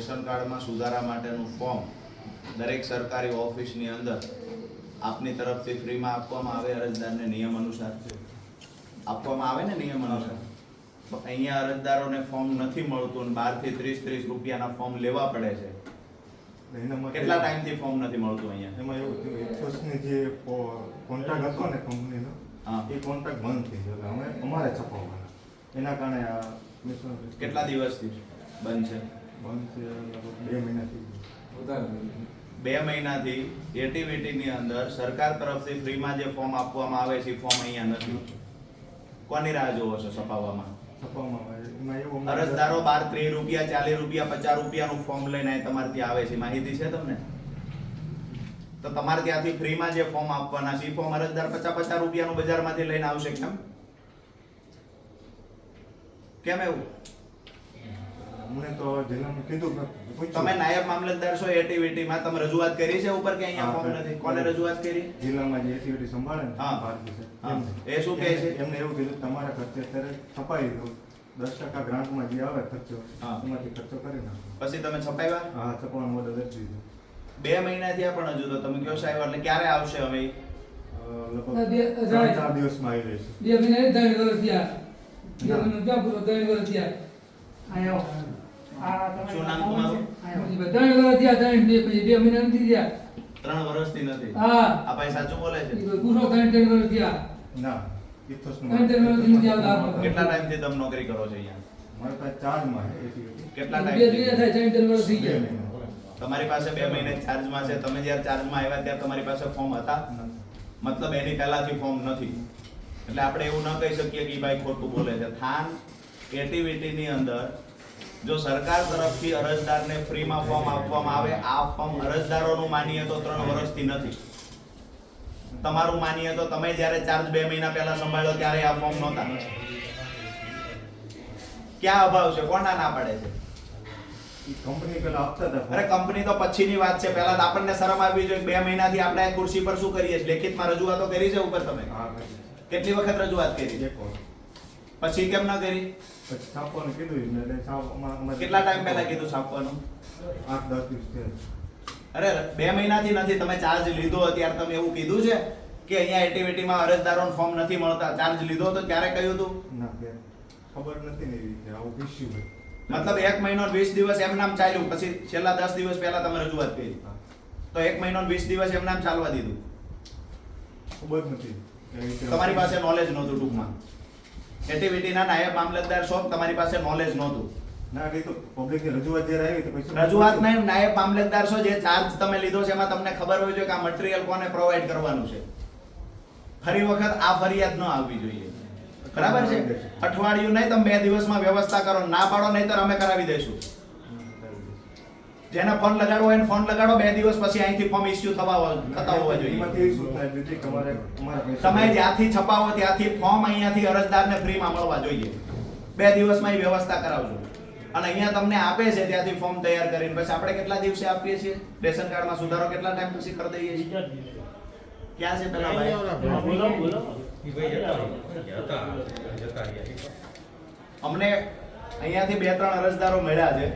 Ration કાર્ડમાં સુધારા માટેનું ફોર્મ દરેક સરકારી ઓફિસની અંદર આપની તરફથી ફ્રીમાં આપવામાં આવે અરજદારને નિયમ અનુસાર આપવામાં આવે ને નિયમ અનુસાર? અહીંયા અરજદારોને ફોર્મ નથી મળતું અને બારથી ત્રીસ ત્રીસ રૂપિયાના ફોર્મ લેવા પડે છે. કેટલા ટાઈમથી ફોર્મ નથી મળતું અહીંયા? એમાં એવું એક્સોસની જે કોન્ટ્રાક્ટ હતો ને કંપનીનો હા. એ કોન્ટ્રાક્ટ બંધ થઈ ગયો. અમે અમારે છપાવવાના. એના કારણે કેટલા દિવસથી બંધ છે? બે મહિનાથી બે એટીવીટીની અંદર સરકાર તરફથી ફ્રીમાં જે ફોર્મ આપવામાં આવે છે ફોર્મ અહીંયા નથી કોની રાહ જોવો છો છપાવવામાં? અરજદારો બાર ત્રીસ રૂપિયા, ચાલીસ રૂપિયા, પચાસ રૂપિયાનું ફોર્મ લઈને તમારે ત્યાં આવે છે, માહિતી છે તમને? તો તમારે ત્યાંથી ફ્રીમાં જે ફોર્મ આપવાના છે ફોર્મ અરજદાર પચાસ પચાસ રૂપિયાનું બજારમાંથી લઈને આવશે, કેમ? કેમ એવું? અમને તો જિલ્લામાં કીધું કે તમે નાયબ મામલતદાર છો એટીવીટીમાં તમે રજૂઆત કરી છે ઉપર કે અહીંયા ફોર્મ નથી? કોને રજૂઆત કરી? જિલ્લામાં જે એટીવીટી સંભાળે ને હા. ભારતી છે. એ શું કહે છે? એમને એવું કીધું તમારા ખર્ચે અત્યારે છપાઈ દો દસ ટકા ગ્રાન્ટમાં જે આવે ખર્ચો એમાંથી ખર્ચો કરી નાખો. પછી તમે છપાવ્યા? હા છપાવવાનો ઓર્ડર દઈ દીધો. બે મહિના થયા પણ હજુ તો તમે કયો સાહેબ એટલે ક્યારે આવશે હવે? ચાર લગભગ ચાર દિવસમાં આવી રહેશે બે મહિના ત્રણ વર્ષ થયા. બે. મહિના પૂરો ત્રણ વર્ષ થયા. આયો આ તમે શું નામ તમારું? આયો પછી બે- ત્રણ વર્ષ થયા ત્રણ બે પછી બે મહિના નથી થયા. ત્રણ વર્ષથી નથી? હા. આ ભાઈ સાચું બોલે છે? પૂરો ત્રણ ત્રણ વર્ષ થયા. ના ત્રણ ત્રણ વર્ષથી નથી આવતા કેટલા ટાઈમથી તમે નોકરી કરો છો અહીંયા? મારા પાસે ચાર્જમાં કેટલા ટાઈમ ત્રણ થાય ત્રણ ત્રણ વર્ષ થઈ ગયા. તમારી પાસે બે મહિને ચાર્જમાં છે. તમે જ્યારે ચાર્જમાં આવ્યા ત્યારે તમારી પાસે ફોર્મ હતા? મતલબ એની પહેલાથી ફોર્મ નથી. એટલે આપણે એવું ન કહી શકીએ કે ભાઈ ખોટું બોલે છે. થાન એક્ટિવિટીની અંદર જો સરકાર તરફથી અરજદારને ફ્રીમાં ફોર્મ આપવામાં આવે આ ફોર્મ અરજદારોનું માનીએ તો ત્રણ વર્ષથી નથી. તમારું માનીએ તો તમે જ્યારે ચાર્જ બે મહિના પહેલા સંભાળ્યો ત્યારે આ ફોર્મ નહોતા. ક્યાં અભાવ છે? કોના ના પાડે છે? કંપની પેલા આપતા હતા. અરે કંપની તો પછીની વાત છે. પહેલા આપણને શરમ આવવી જોઈએ બે મહિનાથી આપણે ખુરશી પર શું કરીએ છીએ? લેખિતમાં રજૂઆતો કરી છે ઉપર તમે? કેટલી વખત રજૂઆત કરી? છે વાર. પછી કેમ ન કરી? પછી છાપવાનું કીધું એટલે કેટલા ટાઈમ પહેલા કીધું છાપવાનું? આઠ દસ દિવસ થયા. અરે બે મહિનાથી નથી તમે ચાર્જ લીધો અત્યારે તમે એવું કીધું છે કે અહીંયા એટીવીટીમાં અરજદારોને ફોર્મ નથી મળતા. ચાર્જ લીધો તો ક્યારે કહ્યું હતું ના ખબર નથી ને એવી આવું ઇસ્યુ મતલબ એક મહિનો વીસ દિવસ એમ નામ ચાલ્યું. પછી છેલ્લા દસ દિવસ પહેલા તમે રજૂઆત કરી. તો એક મહિનો વીસ દિવસ એમ નામ ચાલવા દીધું. ખબર જ નથી તમારી પાસે નોલેજ નહોતું ટૂંકમાં. એટીવીટીના નાયબ મામલતદાર છો તમારી પાસે નોલેજ નહોતું. ના એ તો પબ્લિકની રજૂઆત જ્યારે આવી તો પછી રજૂઆત નહીં નાયબ મામલતદાર છો જે ચાર્જ તમે લીધો છે એમાં તમને ખબર હોય જોઈએ કે આ મટીરિયલ કોને પ્રોવાઈડ કરવાનું છે. ફરી વખત આ ફરિયાદ ન આવવી જોઈએ. બરાબર છે? અઠવાડિયું નહીં તમે બે દિવસમાં વ્યવસ્થા કરો ના પાડો નહીં તો અમે કરાવી દઈશું. જેને ફોન લગાડવો હોય એને ફોન લગાડો બે દિવસ પછી અહીંથી ફોર્મ ઇસ્યુ થવા થતા હોવા જોઈએ. તમે જ્યાંથી છપાવો ત્યાંથી ફોર્મ અહીંયાથી અરજદારને ફ્રીમાં મળવા જોઈએ. બે દિવસમાં એ વ્યવસ્થા કરાવજો. અને અહીંયા તમને આપે છે ત્યાંથી ફોર્મ તૈયાર કરીને. પછી આપણે કેટલા દિવસે આપીએ છીએ? રેશન કાર્ડમાં સુધારો કેટલા ટાઈમ પછી કરી દઈએ છીએ? ક્યાં છે પેલા ભાઈ? અમને અહીંયાથી બે ત્રણ અરજદારો મળ્યા છે.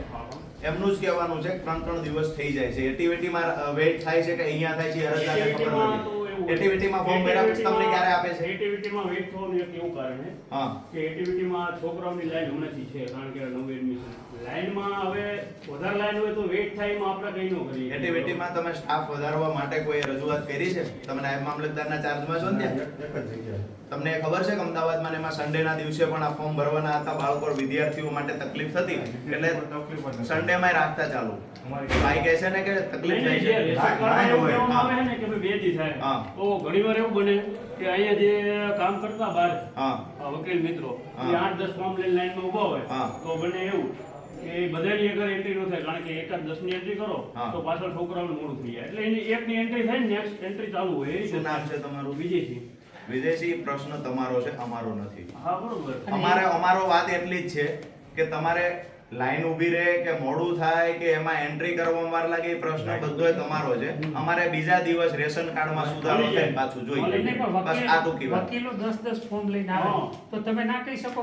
એમનું જ કહેવાનું છે ત્રણ ત્રણ દિવસ થઈ જાય છે. એટીવીટીમાં વેઇટ થાય છે કે અહીંયા થાય છે અરજદારને ખબર નથી એટીવીટીમાં ફોર્મ ભર્યા પછી તમને ક્યારે આપે છે? એટીવીટીમાં વેઇટ થવાનું એક એવું કારણ છે હા. કે એટીવીટીમાં છોકરાઓની લાઈન હમણાંથી છે કારણ કે નવું એડમિશન લાઈનમાં હવે વધારે લાઈન હોય તો વેઇટ થાય એમાં આપણે કઈ ન કરીએ. એટીવીટીમાં તમે સ્ટાફ વધારવા માટે કોઈ રજૂઆત કરી છે? તમે નાયબ મામલતદારના ચાર્જમાં છો ને ત્યાં? તમને ખબર છે કે અમદાવાદમાં એમાં સન્ડેના દિવસે પણ આ ફોર્મ ભરવાના હતા બાળકો વિદ્યાર્થીઓ માટે તકલીફ થતી? એટલે તકલીફ જ સન્ડેમાં રાખતા ચાલુ. ભાઈ કહે છે ને કે તકલીફ થાય છે. ને બે દી થાય. હા. તો ઘણીવાર એવું બને કે અહીંયા જે કામ કરતા બહાર હા. આ વકીલ મિત્રો એ આઠ દસ ફોર્મ લઈને લાઈનમાં ઊભા હોય હા. તો બને એવું કે બધાની એક એન્ટ્રી ન થાય કારણ કે એકાદ દસની એન્ટ્રી કરો. તો પાછળ છોકરાઓને મોડું થઈ જાય. એટલે એની એકની એન્ટ્રી થાય નેક્સ્ટ એન્ટ્રી ચાલુ હોય એ નામ છે તમારું? વિજયસિંહ. વિદેશી પ્રશ્ન તમારો છે અમારો નથી. હા બરોબર. અમારે અમારો વાત એટલી જ છે કે તમારે લાઈન ઊભી રહે કે મોડું થાય કે એમાં એન્ટ્રી કરવામાં વાર લાગે એ પ્રશ્ન બધોય તમારો છે. અમારે બીજા દિવસ રેશન કાર્ડમાં સુધારો થાય પાછું જોઈએ. બસ આ ટૂંકી વાત વકીલો 10 10 ફોર્મ લઈને આવે. તો તમે ના કહી શકો